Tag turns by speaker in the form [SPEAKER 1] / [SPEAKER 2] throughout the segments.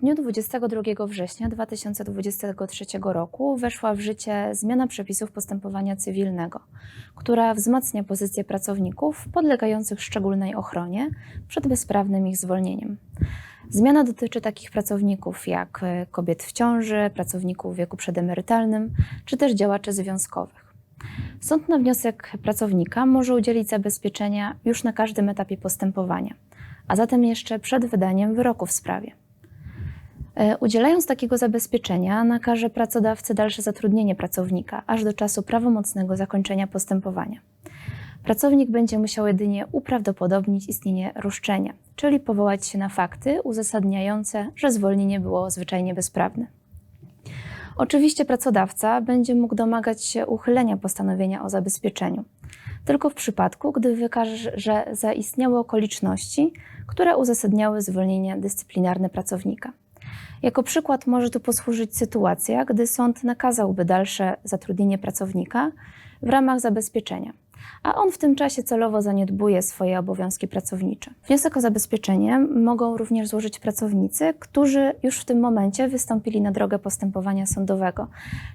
[SPEAKER 1] dniu 22 września 2023 roku weszła w życie zmiana przepisów postępowania cywilnego, która wzmacnia pozycję pracowników podlegających szczególnej ochronie przed bezprawnym ich zwolnieniem. Zmiana dotyczy takich pracowników jak e, kobiet w ciąży, pracowników w wieku przedemerytalnym czy też działaczy związkowych. Sąd na wniosek pracownika może udzielić zabezpieczenia już na każdym etapie postępowania, a zatem jeszcze przed wydaniem wyroku w sprawie. E, Udzielając takiego zabezpieczenia, nakaże pracodawcy dalsze zatrudnienie pracownika aż do czasu prawomocnego zakończenia postępowania. Pracownik będzie musiał jedynie uprawdopodobnić istnienie roszczenia, czyli powołać się na fakty uzasadniające, że zwolnienie było zwyczajnie bezprawne. Oczywiście pracodawca będzie mógł domagać się uchylenia postanowienia o zabezpieczeniu, tylko w przypadku, gdy wykaże, że zaistniały okoliczności, które uzasadniały zwolnienie dyscyplinarne pracownika. Jako przykład może tu posłużyć sytuacja, gdy sąd nakazałby dalsze zatrudnienie pracownika w ramach zabezpieczenia, a on w tym czasie celowo zaniedbuje swoje obowiązki pracownicze. Wniosek o zabezpieczenie mogą również złożyć pracownicy, którzy już w tym momencie wystąpili na drogę postępowania sądowego,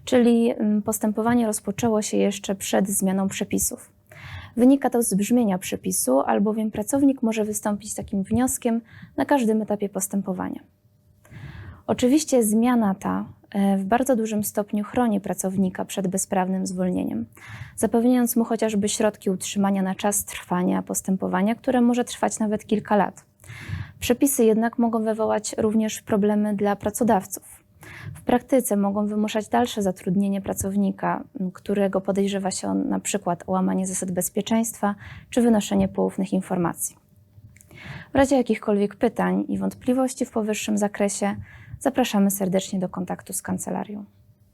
[SPEAKER 1] czyli mm, postępowanie rozpoczęło się jeszcze przed zmianą przepisów. Wynika to z brzmienia przepisu, albowiem pracownik może wystąpić z takim wnioskiem na każdym etapie postępowania. Oczywiście zmiana ta e, w bardzo dużym stopniu chroni pracownika przed bezprawnym zwolnieniem, zapewniając mu chociażby środki utrzymania na czas trwania postępowania, które może trwać nawet kilka lat. Przepisy jednak mogą wywołać również problemy dla pracodawców. W praktyce mogą wymuszać dalsze zatrudnienie pracownika, którego podejrzewa się on na przykład o łamanie zasad bezpieczeństwa czy wynoszenie poufnych informacji. W razie jakichkolwiek pytań i wątpliwości w powyższym zakresie zapraszamy serdecznie do kontaktu z kancelarią.